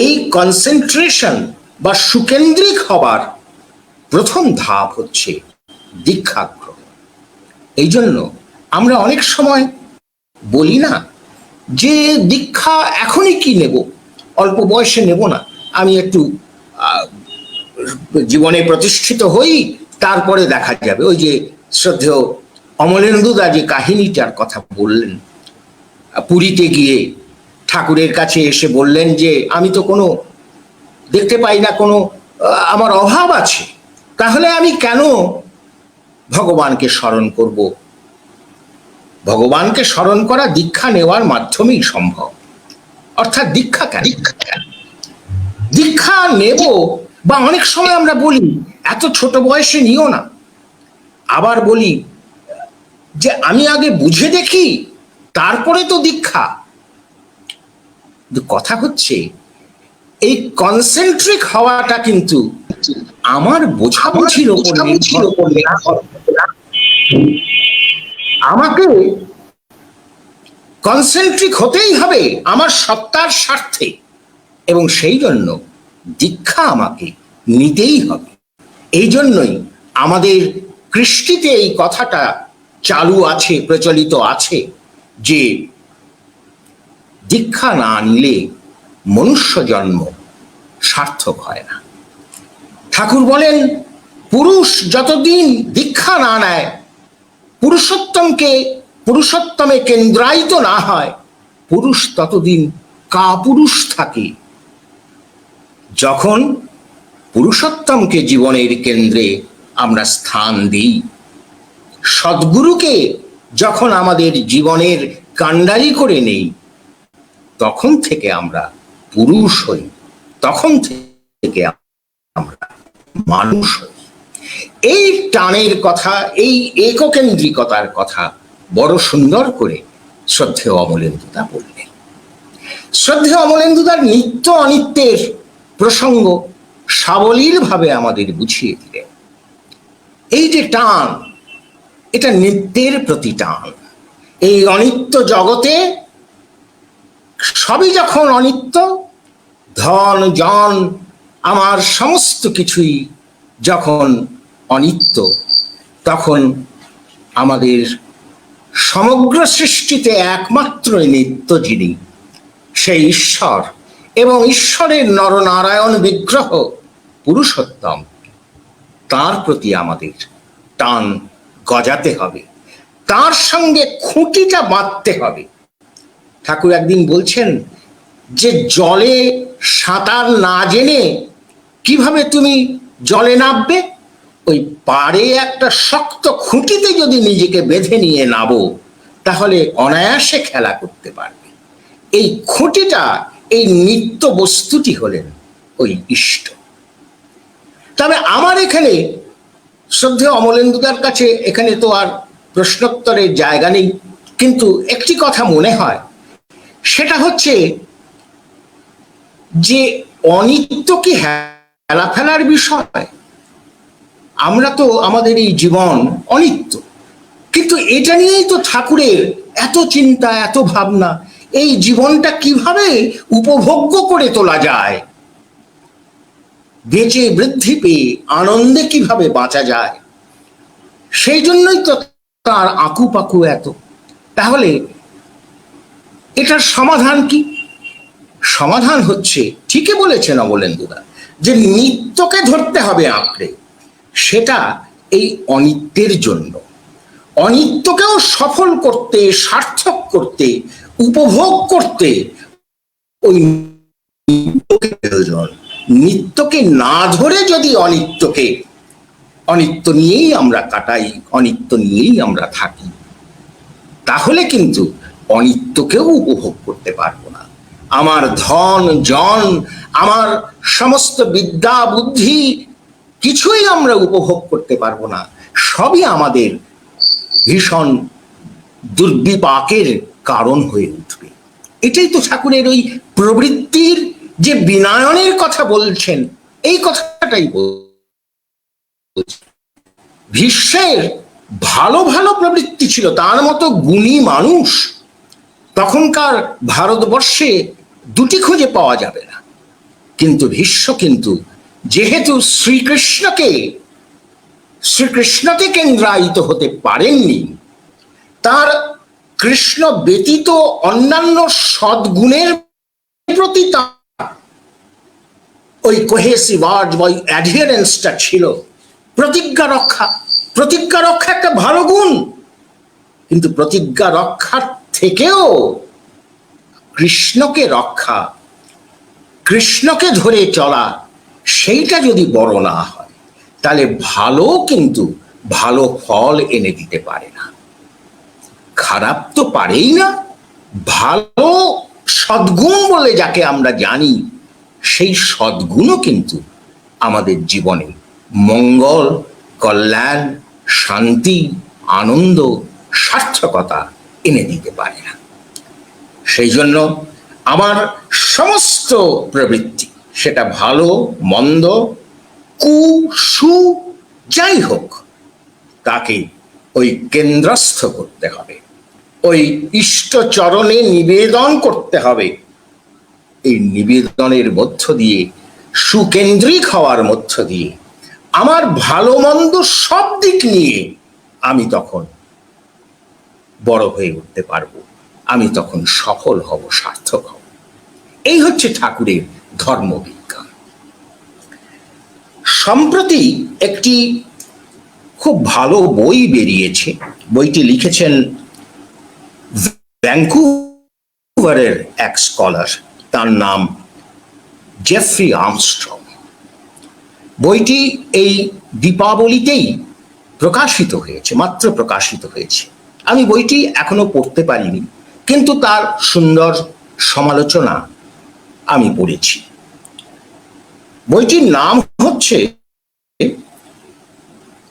এই কনসেন্ট্রেশন বা সুকেন্দ্রিক হবার প্রথম ধাপ হচ্ছে দীক্ষা গ্রহণ এই জন্য আমরা অনেক সময় বলি না যে দীক্ষা এখনই কি নেব? অল্প বয়সে নেব না। আমি একটু জীবনে প্রতিষ্ঠিত হই, তারপরে দেখা যাবে। ওই যে শ্রদ্ধেয় অমলেন্দুদা যে কাহিনীটার কথা বললেন, পুরীতে গিয়ে ঠাকুরের কাছে এসে বললেন যে, আমি তো কোনো, দেখতে পাই না কোনো আমার অভাব আছে। তাহলে আমি কেন ভগবানকে স্মরণ করব? ভগবানকে স্মরণ করা দীক্ষা নেওয়ার মাধ্যমেই সম্ভব। অর্থাৎ দীক্ষা কেন? দীক্ষা নেব বা অনেক সময় আমরা বলি, এত ছোট বয়সে নিও না। আবার বলি, যে আমি আগে বুঝে দেখি, তারপরে তো দীক্ষা। কিন্তু কথা হচ্ছে এই কনসেন্ট্রিক হওয়াটা কিন্তু আমার বোঝাবুঝির ওপর নির্ভর করে না। আমাকে কনসেন্ট্রিক হতেই হবে আমার সত্তার স্বার্থে এবং সেই জন্য দীক্ষা আমাকে নিতেই হবে এই জন্যই আমাদের কৃষ্টিতে এই কথাটা চালু আছে প্রচলিত আছে যে দীক্ষা না নিলে মনুষ্য জন্ম সার্থক হয় না। ঠাকুর বলেন, পুরুষ যতদিন দীক্ষা না নেয়, পুরুষোত্তমকে, পুরুষোত্তমে কেন্দ্রায়িত না হয়, পুরুষ ততদিন কাপুরুষ থাকে। যখন পুরুষোত্তমকে জীবনের কেন্দ্রে আমরা স্থান দিই, সদ্গুরুকে যখন আমাদের জীবনের কাণ্ডারি করে নেই তখন থেকে আমরা পুরুষ হই, তখন থেকে আমরা মানুষ হই। এই টানের কথা, এই এককেন্দ্রিকতার কথা বড় সুন্দর করে শ্রদ্ধেয় অমলেন্দুদা বললেন। শ্রদ্ধেয় অমলেন্দুদার নিত্য অনিত্যের প্রসঙ্গ সাবলীল ভাবে আমাদের বুঝিয়ে দিলেন। এই যে টান, এটা নিত্যের প্রতি টান। এই অনিত্য জগতে সবই যখন অনিত্য, ধন জন আমার সমস্ত কিছুই যখন অনিত্য, তখন আমাদের সমগ্র সৃষ্টিতে একমাত্র নিত্য যিনি, সেই ঈশ্বর এবং ঈশ্বরের নরনারায়ণ বিগ্রহ পুরুষোত্তম। তার প্রতি আমাদের টান গজাতে হবে। তার সঙ্গে খুঁটিটা বাঁধতে হবে। ঠাকুর একদিন বলছেন যে জলে সাঁতার না জেনে কীভাবে তুমি জলে নামবে? ওই পাড়ে একটা শক্ত খুঁটিতে যদি নিজেকে বেঁধে নিয়ে নাবো তাহলে অনায়াসে খেলা করতে পারবে। এই খুঁটিটা, এই নিত্য বস্তুটি হলেন ওই ইষ্ট। তবে আমার এখানে শ্রদ্ধেয় অমলেন্দুদার কাছে এখানে তো আর প্রশ্নোত্তরের জায়গা নেই, কিন্তু একটি কথা মনে হয়। সেটা হচ্ছে যে অনিত্য কি হেলা ফেলার বিষয়? আমরা তো আমাদের এই জীবন অনিত্য। কিন্তু এটা নিয়েই তো ঠাকুরের এত চিন্তা, এত ভাবনা, এই জীবনটা কীভাবে উপভোগ্য করে তোলা যায়? বেঁচে বৃদ্ধি পেয়ে আনন্দে কীভাবে বাঁচা যায়? সেই জন্যই তো তার আঁকু পাকু এত। তাহলে এটার সমাধান কি? সমাধান হচ্ছে, ঠিকই বলেছেন অবলেন্দুদা যে নিত্যকে ধরতে হবে আঁকড়ে। সেটা এই অনিত্যের জন্য। অনিত্যকেও সফল করতে, সার্থক করতে, উপভোগ করতে ওই নিত্যকে প্রয়োজন। নিত্যকে না ধরে যদি অনিত্যকে, অনিত্য নিয়েই আমরা কাটাই, অনিত্য নিয়েই আমরা থাকি, তাহলে কিন্তু অনিত্যকেও উপভোগ করতে পারব না। আমার ধন, জন, আমার সমস্ত বিদ্যা, বুদ্ধি কিছুই আমরা উপভোগ করতে পারব না। সবই আমাদের ভীষণ দুর্বিপাকের কারণ হয়ে উঠবে। এটাই তো ঠাকুরের ওই প্রবৃত্তির যে বিনায়নের কথা বলছেন, এই কথাটাই। ভীষ্মের ভালো ভালো প্রবৃত্তি ছিল। তার মতো গুণী মানুষ তখনকার ভারতবর্ষে দুটি খুঁজে পাওয়া যাবে না। কিন্তু ভীষ্ম কিন্তু যেহেতু শ্রীকৃষ্ণকে শ্রীকৃষ্ণকে কেন্দ্রায়িত হতে পারেননি, তার কৃষ্ণ ব্যতীত অন্যান্য সদ্গুণের প্রতি তার ওই কোহেসি ওয়ার্ড বা ওই অ্যাডিয়ারেন্সটা ছিল। প্রতিজ্ঞা রক্ষা প্রতিজ্ঞা রক্ষা একটা ভালো গুণ, কিন্তু প্রতিজ্ঞা রক্ষার থেকেও কৃষ্ণকে রক্ষা, কৃষ্ণকে ধরে চলা, সেইটা যদি বড় না হয়, তাহলে ভালো কিন্তু ভালো ফল এনে দিতে পারে না। খারাপ তো পারেই না, ভালো সদ্গুণ বলে যাকে আমরা জানি, সেই সদ্গুণও কিন্তু আমাদের জীবনে মঙ্গল, কল্যাণ, শান্তি, আনন্দ, সার্থকতা এনে দিতে পারে না। সেই জন্য আমার সমস্ত প্রবৃত্তি, সেটা ভালো, মন্দ, কু, সু, যাই হোক, তাকে ওই কেন্দ্রস্থ করতে হবে। ওই ইষ্টচরণে নিবেদন করতে হবে। এই নিবেদনের মধ্য দিয়ে, সুকেন্দ্রিক হওয়ার মধ্য দিয়ে, আমার ভালো মন্দ সব দিক নিয়ে আমি তখন বড় হয়ে উঠতে পারব। আমি তখন সফল হব, সার্থক হব। এই হচ্ছে ঠাকুরের ধর্মবিজ্ঞান। সম্প্রতি একটি খুব ভালো বই বেরিয়েছে। বইটি লিখেছেন ভ্যাঙ্কুভারের এক স্কলার, তার নাম জেফ্রি আর্মস্ট্রং। বইটি এই দীপাবলিতেই প্রকাশিত হয়েছে, মাত্র প্রকাশিত হয়েছে। আমি বইটি এখনও পড়তে পারিনি, কিন্তু তার সুন্দর সমালোচনা আমি পড়েছি। বইটির নাম হচ্ছে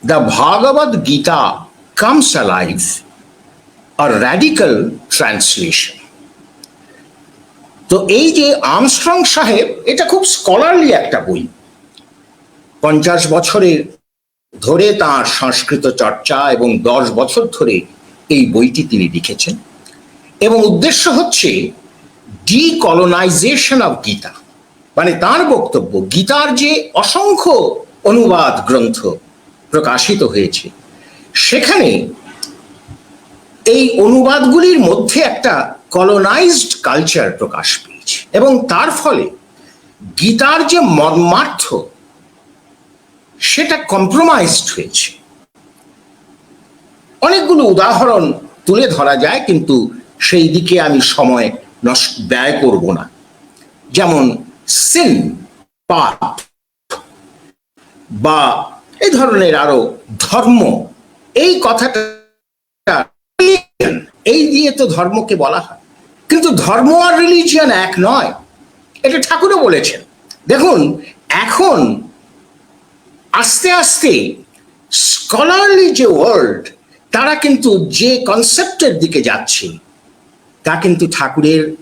the Bhagavad Gita comes alive a radical translation তো এই যে আমস্ট্রং সাহেব, এটা খুব স্কলারলি একটা বই। পঞ্চাশ বছরের ধরে তার সংস্কৃত চর্চা এবং দশ বছর ধরে এই বইটি তিনি লিখেছেন। এবং উদ্দেশ্য হচ্ছে ডিকলোনাইজেশন অফ গীতা। মানে তার বক্তব্য, গীতার যে অসংখ্য অনুবাদ গ্রন্থ প্রকাশিত হয়েছে, সেখানে এই অনুবাদগুলির মধ্যে একটা কলোনাইজড কালচার প্রকাশ পেয়েছে। এবং তার ফলে গীতার যে মর্মার্থ, সেটা কম্প্রোমাইজড হয়েছে। অনেকগুলো উদাহরণ তুলে ধরা যায়, কিন্তু সেই দিকে আমি সময় নষ্ট ব্যয় করব না। যেমন সিন পাপ বা এই ধরনের আরও ধর্ম, এই কথাটা এই দিয়ে তো ধর্মকে বলা হয়। কিন্তু ধর্ম আর রিলিজিয়ান এক নয়, এটা ঠাকুরও বলেছেন। দেখুন, এখন আস্তে আস্তে স্কলারলি যে ওয়ার্ল্ড তারা কিন্তু যে কনসেপ্টের দিকে যাচ্ছে, তা কিন্তু ঠাকুরের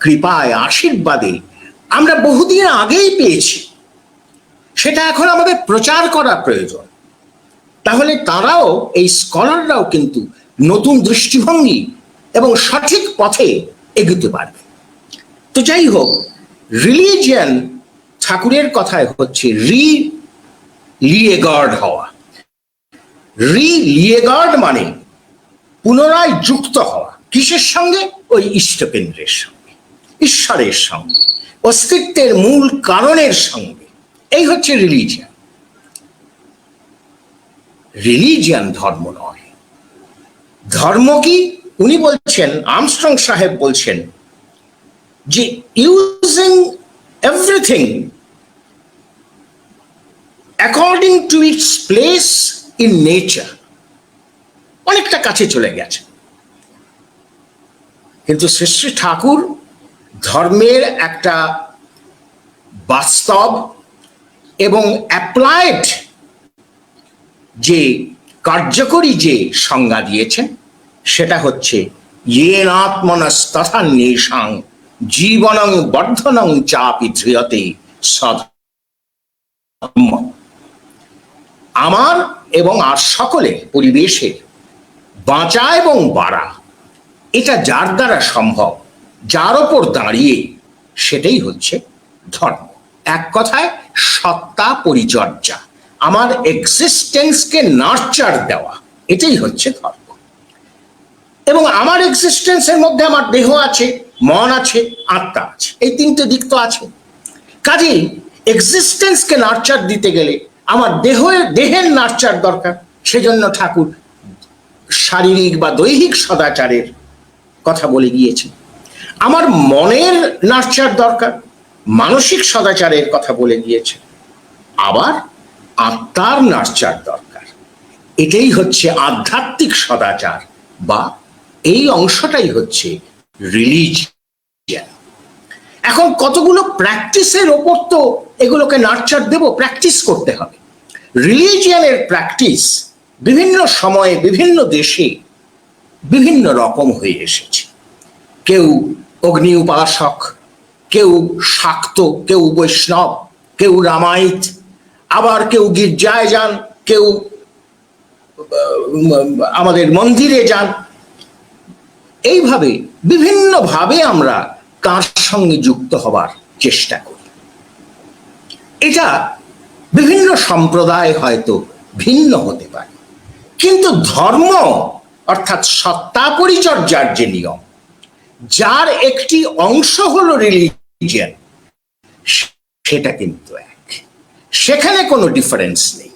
কৃপায়, আশীর্বাদে আমরা বহুদিন আগেই পেয়েছি। সেটা এখন আমাদের প্রচার করা প্রয়োজন। তাহলে তারাও, এই স্কলাররাও কিন্তু নতুন দৃষ্টিভঙ্গি এবং সঠিক পথে এগোতে পারবে। তো যাই হোক রিলিজিয়ান ঠাকুরের কথায় হচ্ছে রি লিয়েগার্ড হওয়া। রি লিয়েগার্ড মানে পুনরায় যুক্ত হওয়া। কিসের সঙ্গে? ওই ইষ্টকেন্দ্রের সঙ্গে, ঈশ্বরের সঙ্গে, অস্তিত্বের মূল কারণের সঙ্গে। এই হচ্ছে রিলিজিয়ান। রিলিজিয়ান ধর্ম নয়। ধর্ম কি? উনি বলছেন আমস্ট্রং সাহেব বলছেন যে using everything according to its place in nature অনেকটা কাছে চলে গেছে। কিন্তু শ্রী ঠাকুর ধর্মের একটা বাস্তব এবং অ্যাপ্লাইড যে কার্যকরী যে সংজ্ঞা দিয়েছেন সেটা হচ্ছে ইয়েনাত্মনস্তথা নিশাং জীবনং বর্ধনং চাপি ধৃয়তে সদ আমার এবং আর সকলে পরিবেশের বাঁচা এবং বাড়া। এটা যার দ্বারা সম্ভব, যার ওপর দাঁড়িয়ে সেটাই হচ্ছে ধর্ম। এক কথায় সত্তা পরিচর্যা, আমার এক্সিস্টেন্সকে নার্চার দেওয়া, এটাই হচ্ছে ধর্ম। এবং আমার এক্সিস্টেন্সের মধ্যে আমার দেহ আছে, মন আছে, আত্মা আছে, এই তিনটে দিক তো আছে। কাজেই এক্সিস্টেন্সকে নার্চার দিতে গেলে আমার দেহের দেহের নার্চার দরকার। সেজন্য ঠাকুর শারীরিক বা দৈহিক সদাচারের কথা বলে গিয়েছে আমার মনের নার্চার দরকার, মানসিক সদাচারের কথা বলে গিয়েছে আবার আত্মার নার্চার দরকার। এটাই হচ্ছে আধ্যাত্মিক সদাচার বা এই অংশটাই হচ্ছে রিলিজিয়ান। এখন কতগুলো প্র্যাকটিসের ওপর তো এগুলোকে নার্চার দেব, প্র্যাকটিস করতে হবে। রিলিজিয়ানের প্র্যাকটিস বিভিন্ন সময়ে বিভিন্ন দেশে বিভিন্ন রকম হয়ে এসেছে। কেউ অগ্নি উপাসক, কেউ শাক্ত, কেউ বৈষ্ণব, কেউ রামায়িত, আবার কেউ গির্জায় যান, কেউ আমাদের মন্দিরে যান। এইভাবে বিভিন্নভাবে আমরা তার সঙ্গে যুক্ত হবার চেষ্টা করি? এটা বিভিন্ন সম্প্রদায় হয়তো ভিন্ন হতে পারে। কিন্তু ধর্ম, অর্থাৎ সত্তা পরিচর্যার যে নিয়ম, যার একটি অংশ হলো রিলিজিয়ান সেটা কিন্তু এক। সেখানে কোনো ডিফারেন্স নেই।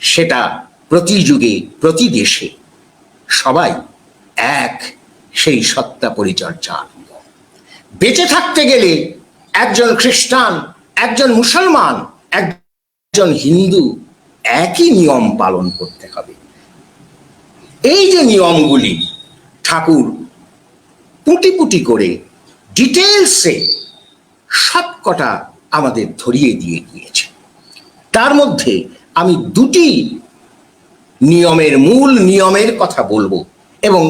সেটা প্রতি যুগে প্রতি দেশে সবাই এক সেই সত্তা পরিচর্যার বেঁচে থাকতে গেলে একজন খ্রিস্টান, একজন মুসলমান, একজন হিন্দু একই নিয়ম পালন করতে হবে। এই যে নিয়মগুলি ঠাকুর পুটি পুটি করে ডিটেলসে সবকটা আমাদের ধরিয়ে দিয়ে গিয়েছে তার মধ্যে আমি দুটি নিয়মের মূল নিয়মের কথা বলব এবং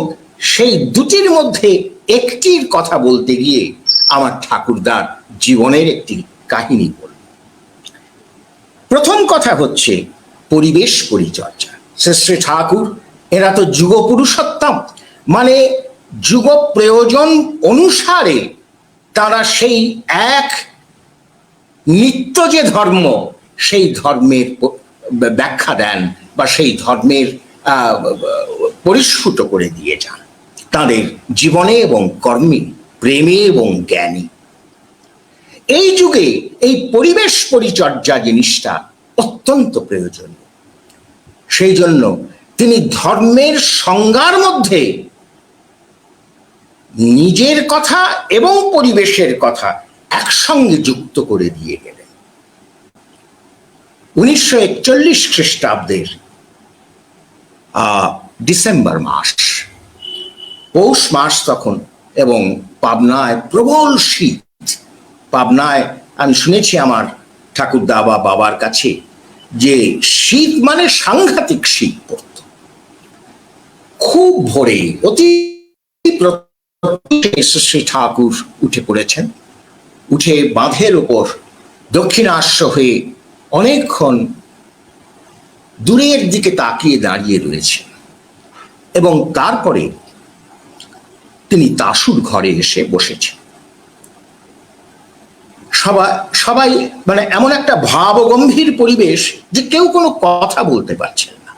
সেই দুটির মধ্যে একটির কথা বলতে গিয়ে আমার ঠাকুরদার জীবনের একটি কাহিনী বলব প্রথম কথা হচ্ছে পরিবেশ পরিচর্যা। শ্রী শ্রী ঠাকুর, এরা তো যুগ পুরুষোত্তম মানে যুগ প্রয়োজন অনুসারে তারা সেই এক নিত্য যে ধর্ম, সেই ধর্মের ব্যাখ্যা দেন বা সেই ধর্মের পরিস্ফুট করে দিয়ে যান। তাদের জীবনে এবং কর্মে প্রেমে এবং জ্ঞানী। এই যুগে এই পরিবেশ পরিচর্যা জিনিসটা অত্যন্ত প্রয়োজনীয়। সেই জন্য তিনি ধর্মের সংজ্ঞার মধ্যে নিজের কথা এবং পরিবেশের কথা একসঙ্গে যুক্ত করে দিয়ে গেলেন। উনিশশো একচল্লিশ খ্রিস্টাব্দের ডিসেম্বর মাস। পৌষ মাস তখন এবং পাবনায় প্রবল শীত। পাবনায় আমি শুনেছি আমার ঠাকুরদা বা বাবার কাছে যে শীত মানে সাংঘাতিক শীত পড়ত। খুব ভোরে অতি শ্রী ঠাকুর উঠে পড়েছেন। উঠে বাঁধের ওপর দক্ষিণাস্য হয়ে অনেকক্ষণ দূরের দিকে তাকিয়ে দাঁড়িয়ে রয়েছে এবং তারপরে তিনি তাসুর ঘরে এসে বসেছেন সবাই সবাই মানে এমন একটা ভাবগম্ভীর পরিবেশ যে কেউ কোনো কথা বলতে পারছেন না।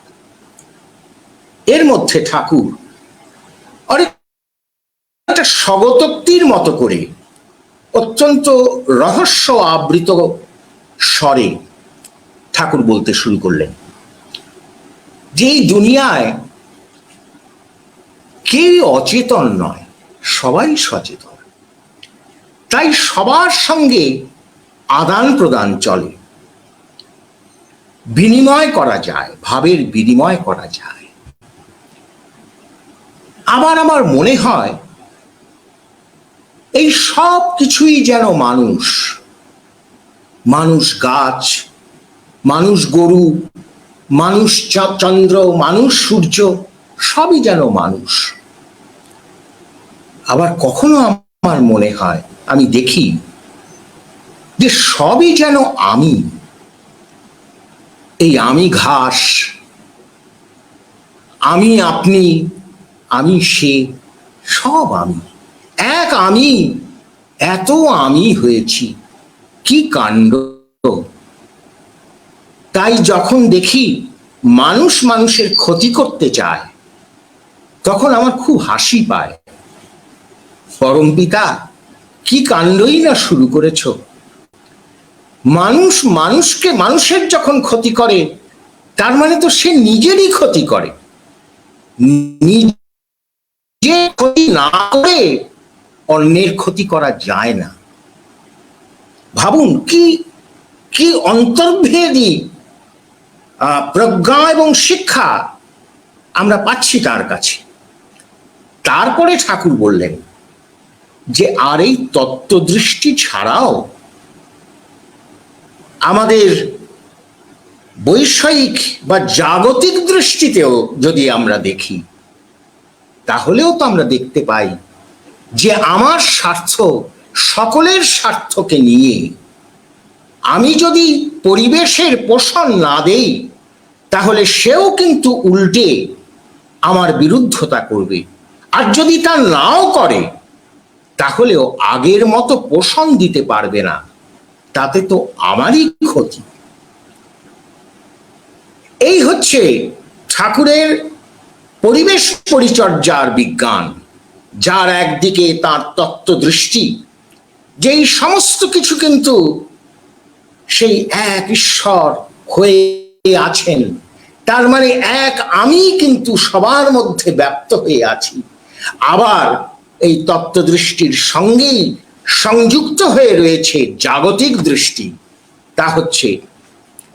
এর মধ্যে ঠাকুর একটা স্বগতোক্তির মতো করে অত্যন্ত রহস্য আবৃত স্বরে ঠাকুর বলতে শুরু করলেন। যে দুনিয়ায় কেউ অচেতন নয়, সবাই সচেতন। তাই সবার সঙ্গে আদান প্রদান চলে। বিনিময় করা যায়, ভাবের বিনিময় করা যায়। আবার আমার মনে হয়, এই সব কিছুই যেন মানুষ মানুষ গাছ, মানুষ গরু, মানুষ চন্দ্র, মানুষ সূর্য, সবই যেন মানুষ। আবার কখনো আমার মনে হয়, আমি দেখি যে সবই যেন আমি। এই আমি ঘাস, আমি আপনি, আমি সে, সব আমি। এক আমি, এত আমি হয়েছি, কি কাণ্ড? তাই যখন দেখি মানুষ মানুষের ক্ষতি করতে চায়, তখন আমার খুব হাসি পায়। পরম পিতা, কি কাণ্ডই না শুরু করেছ? মানুষ মানুষকে মানুষের যখন ক্ষতি করে, তার মানে তো সে নিজেরই ক্ষতি করে। নিজে ক্ষতি না করে অন্যের ক্ষতি করা যায় না। ভাবুন, কি কি অন্তর্ভেদী প্রজ্ঞা এবং শিক্ষা আমরা পাচ্ছি তার কাছে। তারপরে ঠাকুর বললেন যে আর এই তত্ত্বদৃষ্টি ছাড়াও আমাদের বৈষয়িক বা জাগতিক দৃষ্টিতেও যদি আমরা দেখি, তাহলেও তো আমরা দেখতে পাই যে আমার স্বার্থ সকলের স্বার্থকে নিয়ে আমি যদি পরিবেশের পোষণ না দেই, তাহলে সেও কিন্তু উল্টে আমার বিরুদ্ধতা করবে। আর যদি তা নাও করে তাহলেও আগের মতো পোষণ দিতে পারবে না। তাতে তো আমারই ক্ষতি। এই হচ্ছে ঠাকুরের পরিবেশ পরিচর্যার বিজ্ঞান, যার একদিকে তার তত্ত্ব দৃষ্টি যেই সমস্ত কিছু কিন্তু সেই এক ঈশ্বর হয়ে আছেন, তার মানে এক আমি কিন্তু সবার মধ্যে ব্যপ্ত হয়ে আছি। আবার এই তত্ত্বদৃষ্টির সঙ্গেই সংযুক্ত হয়ে রয়েছে জাগতিক দৃষ্টি। তা হচ্ছে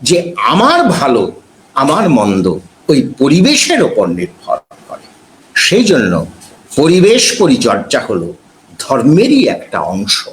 যে আমার ভালো, আমার মন্দ ওই পরিবেশের ওপর নির্ভর করে। সেই জন্য পরিবেশ পরিচর্যা হলো ধর্মেরই একটা অংশ।